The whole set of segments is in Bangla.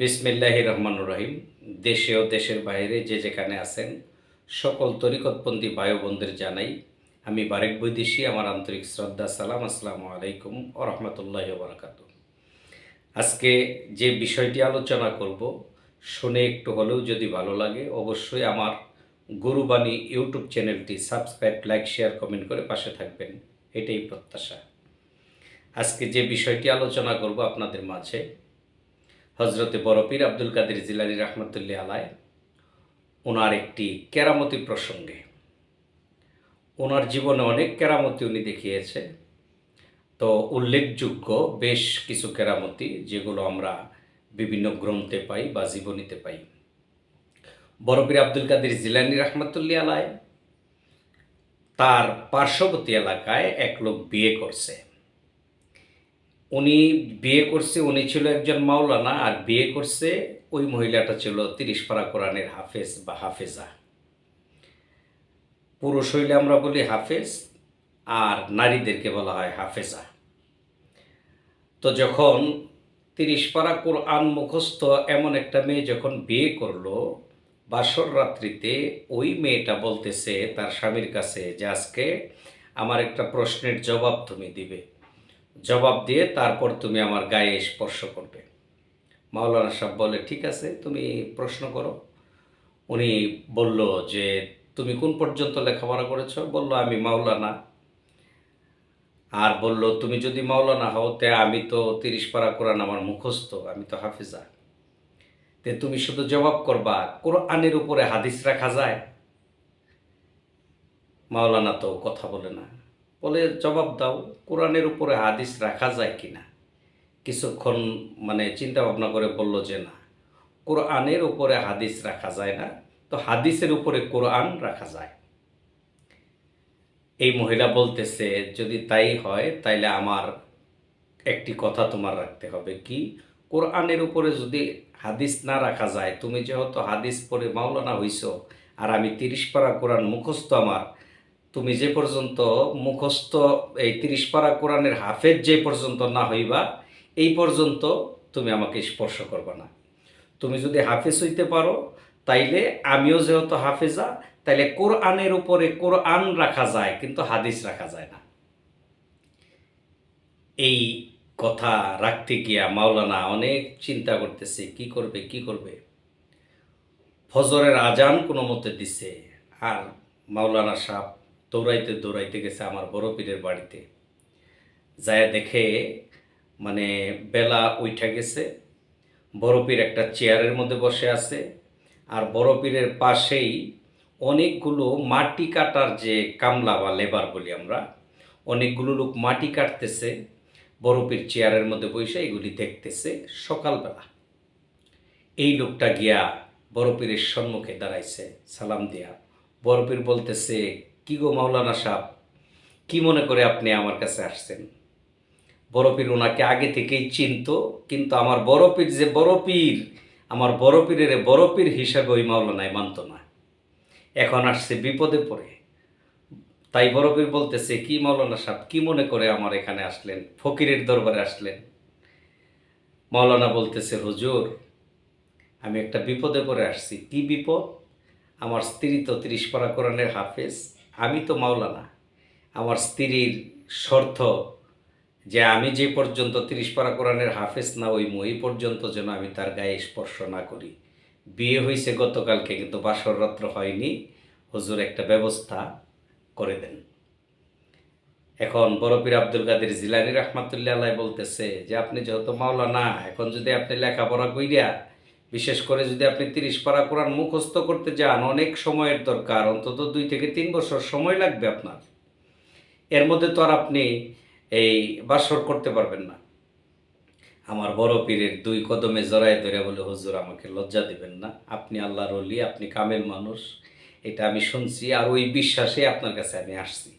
বিসমিল্লাহ রহমান রহিম। দেশে ও দেশের বাইরে যে যেখানে আছেন, সকল তরিকতপন্থী ভাই বোনদের জানাই, আমি বারেক বৈদেশি আমার আন্তরিক শ্রদ্ধা, সালাম, আসসালামু আলাইকুম ও রহমতুল্লাহ বারাকাতু আজকে যে বিষয়টি আলোচনা করব, শুনে একটু হলেও যদি ভালো লাগে, অবশ্যই আমার গুরুবাণী ইউটিউব চ্যানেলটি সাবস্ক্রাইব, লাইক, শেয়ার, কমেন্ট করে পাশে থাকবেন। এটাই প্রত্যাশা। আজকে যে বিষয়টি আলোচনা করব আপনাদের মাঝে হজরতে বরপীর আব্দুল কাদের জিলানি রহমতুল্লাহ আলায় ওনার একটি কেরামতি প্রসঙ্গে। ওনার জীবনে অনেক কেরামতি উনি দেখিয়েছে। তো উল্লেখযোগ্য বেশ কিছু কেরামতি যেগুলো আমরা বিভিন্ন গ্রন্থে পাই বা জীবনীতে পাই। বরপীর আব্দুল কাদের জিলানি রহমতুল্লাহ আলায় তার পার্শ্ববর্তী এলাকায় এক লোক বিয়ে করছে। উনি বিয়ে করছে, উনি ছিল একজন মাওলানা, আর বিয়ে করছে ওই মহিলাটা ছিল তিরিশ পারা কোরআনের হাফেজ বা হাফেজা। পুরুষ হইলে আমরা বলি হাফেজ, আর নারীদেরকে বলা হয় হাফেজা। তো যখন তিরিশ পারা কোরআন মুখস্থ এমন একটা মেয়ে যখন বিয়ে করল, বাসর রাত্রিতে ওই মেয়েটা বলতেছে তার স্বামীর কাছে যে, আজকে আমার একটা প্রশ্নের জবাব তুমি দিবে। জবাব দিয়ে তারপর তুমি আমার গায়ে স্পর্শ করবে। মাওলানা সাহেব বলে, ঠিক আছে, তুমি প্রশ্ন করো। উনি বলল যে, তুমি কোন পর্যন্ত লেখাপড়া করেছ? বলল, আমি মাওলানা। আর বলল, তুমি যদি মাওলানা হও, তে আমি তো তিরিশ পারা কোরআন আমার মুখস্থ, আমি তো হাফিজা। তে তুমি শুধু জবাব করবা, কোরআনের উপরে হাদিস রাখা যায়? মাওলানা তো কথা বলে না। বলে জবাব দাও, কোরআনের উপরে হাদিস রাখা যায় কিনা? কিছুক্ষণ মানে চিন্তা ভাবনা করে বলল যে না, কোরআনের উপরে হাদিস রাখা যায় না, তো হাদিসের উপরে কোরআন রাখা যায়। এই মহিলা বলতেছে, যদি তাই হয়, তাইলে আমার একটি কথা তোমার রাখতে হবে কি, কোরআনের উপরে যদি হাদিস না রাখা যায়, তুমি যেহেতু হাদিস পড়ে মাওলানা হইছ, আর আমি তিরিশ পারা কোরআন মুখস্থ আমার তুমি যে পর্যন্ত মুখস্থ এই তিরিশ পারা কোরআনের হাফেজ যে পর্যন্ত না হইবা, এই পর্যন্ত তুমি আমাকে স্পর্শ করবে না। তুমি যদি হাফেজ হইতে পারো, তাইলে আমিও যেহেতু হাফেজা, তাইলে কোরআনের উপরে কোরআন রাখা যায়, কিন্তু হাদিস রাখা যায় না। এই কথা রাখতে গিয়া মাওলানা অনেক চিন্তা করতেছে, কি করবে কি করবে? ফজরের আজান কোনো মতে দিছে, আর মাওলানা সাহ দৌড়াইতে দৌড়াইতে গেছে আমার বড় পীরের বাড়িতে। যায় দেখে মানে বেলা উঠা গেছে। বড় পীর একটা চেয়ারের মধ্যে বসে আছে। আর বড় পীরের পাশেই অনেকগুলো মাটি কাটার যে কামলা বা লেবার বলি আমরা, অনেকগুলো লোক মাটি কাটতেছে। বড় পীর চেয়ারের মধ্যে বসে এগুলি দেখতেছে সকালবেলা। এই লোকটা গিয়া বড় পীরের সম্মুখে দাঁড়াইছে, সালাম দিয়া। বড় পীর বলতেছে কি গো মাওলানা সাহ কি মনে করে আপনি আমার কাছে আসছেন? বড় পীর ওনাকে আগে থেকেই চিনত, কিন্তু আমার বড় পীর যে বড় পীর, আমার বড় পীর হিসাবে ওই মাওলানায় মানত না। এখন আসছে বিপদে পড়ে। তাই বড় পীর বলতেছে, কি মাওলানা সাহেব, কি মনে করে আমার এখানে আসলেন? ফকিরের দরবারে আসলেন? মাওলানা বলতেছে, হুজুর, আমি একটা বিপদে পড়ে আসছি। কি বিপদ? আমার স্ত্রী তো তিরিশ পারা কোরআনের হাফেজ। আমি তো মাওলানা। আমার স্ত্রীর শর্ত যে আমি যে পর্যন্ত তিরিশ পারা কোরআনের হাফেজ না ওই মই পর্যন্ত যেন আমি তার গায়ে স্পর্শ না করি। বিয়ে হয়েছে গতকালকে, কিন্তু বাসর রাত্র হয়নি। হুজুর একটা ব্যবস্থা করে দেন। এখন বরফির আব্দুল কাদের জিলানি রহমাতুল্লাহ বলতেছে যে, আপনি যেহেতু মাওলানা, এখন যদি আপনি লেখাপড়া কইরা বিশেষ করে যদি আপনি তিরিশ পারা কোরআন মুখস্থ করতে যান, অনেক সময়ের দরকার, অন্তত দুই থেকে তিন বছর সময় লাগবে আপনার। এর মধ্যে তো আর আপনি এই বাসর করতে পারবেন না। আমার বড় পীরের দুই কদমে জড়ায় ধরে বলে, হুজুর, আমাকে লজ্জা দিবেন না। আপনি আল্লাহর অলি আপনি কামেল মানুষ। এটা আমি শুনছি আর ওই বিশ্বাসে আপনার কাছে আমি আসছি।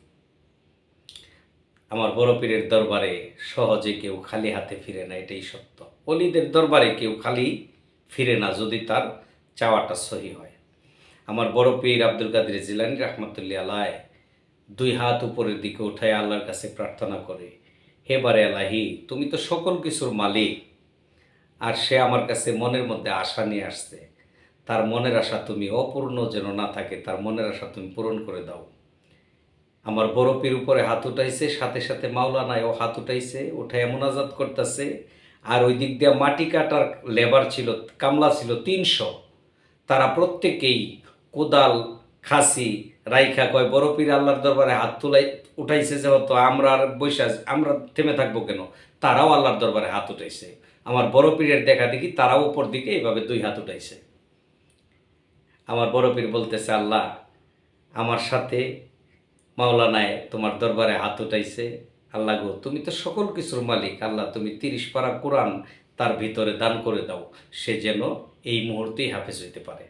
আমার বড় পীরের দরবারে সহজে কেউ খালি হাতে ফিরে না, এটাই সত্য। অলিদের দরবারে কেউ খালি ফিরে না যদি তার চাওয়াটা সহি হয়। আমার বড় পীর আব্দুল কাদের জিলানি রহমতুল্লাহ আলায় দুই হাত উপরের দিকে উঠায় আল্লাহর কাছে প্রার্থনা করে, হে বারে আলাহি, তুমি তো সকল কিছুর মালিক। আর সে আমার কাছে মনের মধ্যে আশা নিয়ে আসছে, তার মনের আশা তুমি অপূর্ণ যেন না থাকে, তার মনের আশা তুমি পূরণ করে দাও। আমার বড় পীর উপরে হাত উঠাইছে, সাথে সাথে মাওলানায় ও হাত উঠাইছে উঠায় মোনাজাত করতেছে আর ওই দিক দিয়ে মাটি কাটার লেবার ছিল, কামলা ছিল তিনশো। তারা প্রত্যেকেই কোদাল, খাসি, রাইখা কয়, বড় পীর আল্লাহর দরবারে হাত তুলাই উঠাইছে যে যেহেতু আমরা আর বৈশা আমরা থেমে থাকব কেন? তারাও আল্লাহর দরবারে হাত উঠাইছে। আমার বড় পীরের দেখা দেখি তারাও উপর দিকে এইভাবে দুই হাত উঠাইছে। আমার বড় পীর বলতেছে, আল্লাহ, আমার সাথে মাওলানায় তোমার দরবারে হাত উঠাইছে আল্লাহ গো, তুমি তো সকল কিছুর মালিক। আল্লাহ, তুমি তিরিশ পারা কোরআন তার ভিতরে দান করে দাও, সে যেন এই মুহূর্তেই হাফেজ হইতে পারে।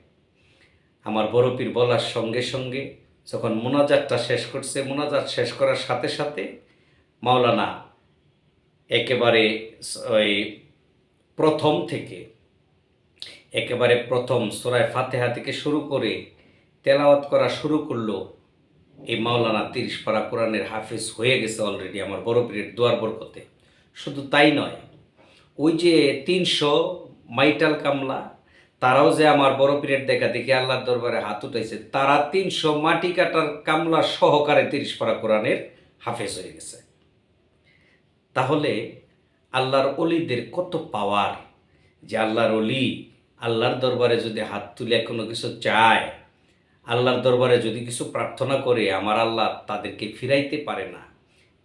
আমার বড় পীর বলার সঙ্গে সঙ্গে যখন মোনাজাতটা শেষ করছে, মোনাজাত শেষ করার সাথে সাথে মাওলানা একেবারে ওই প্রথম থেকে, একেবারে প্রথম সোরায় ফাতেহা থেকে শুরু করে তেলাওয়াত করা শুরু করল এই মাওলানা তিরিশ পারা কোরআনের হাফেজ হয়ে গেছে অলরেডি আমার বড় পীরের দুয়ার বরকতে। শুধু তাই নয়, ওই যে তিনশো মাইটাল কামলা, তারাও যে আমার বড় পীরের দেখা দেখে আল্লাহর দরবারে হাত উঠাইছে, তারা তিনশো মাটি কাটার কামলা সহকারে তিরিশ পারা কোরআনের হাফেজ হয়ে গেছে। তাহলে আল্লাহর অলিদের কত পাওয়ার যে আল্লাহর অলি আল্লাহর দরবারে যদি হাত তুলে কোনো কিছু চায় আল্লাহর দরবারে যদি কিছু প্রার্থনা করে, আমার আল্লাহ তাদেরকে ফিরাইতে পারে না।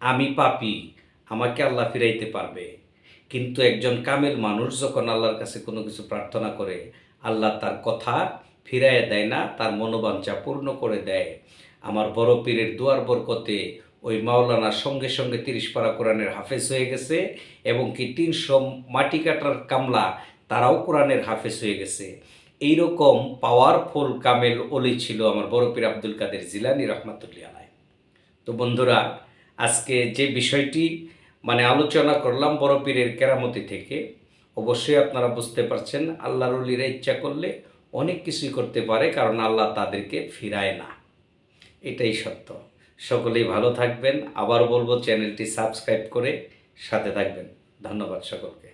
আমি পাপি, আমাকে আল্লাহ ফিরাইতে পারবে। কিন্তু একজন কামেল মানুষ যখন আল্লাহর কাছে কোনো কিছু প্রার্থনা করে, আল্লাহ তার কথা ফিরাইয়া দেয় না, তার মনোবাঞ্ছা পূর্ণ করে দেয়। আমার বড় পীরের দুয়ার বরকতে ওই মাওলানার সঙ্গে সঙ্গে তিরিশ পারা কোরআনের হাফেজ হয়ে গেছে, এবং কি তিনশো মাটি কাটার কামলা তারাও কোরআনের হাফেজ হয়ে গেছে। এইরকম পাওয়ারফুল কামেল অলি ছিল আমার বড় পীর আব্দুল কাদের জিলানি রহমাতুল্লাহ আলাই তো বন্ধুরা, আজকে যে বিষয়টি মানে আলোচনা করলাম বড় পীরের কেরামতি থেকে, অবশ্যই আপনারা বুঝতে পারছেন, আল্লাহর অলিরা ইচ্ছা করলে অনেক কিছুই করতে পারে, কারণ আল্লাহ তাদেরকে ফিরায় না। এটাই সত্য। সকলেই ভালো থাকবেন। আবার বলব, চ্যানেলটি সাবস্ক্রাইব করে সাথে থাকবেন। ধন্যবাদ সকলকে।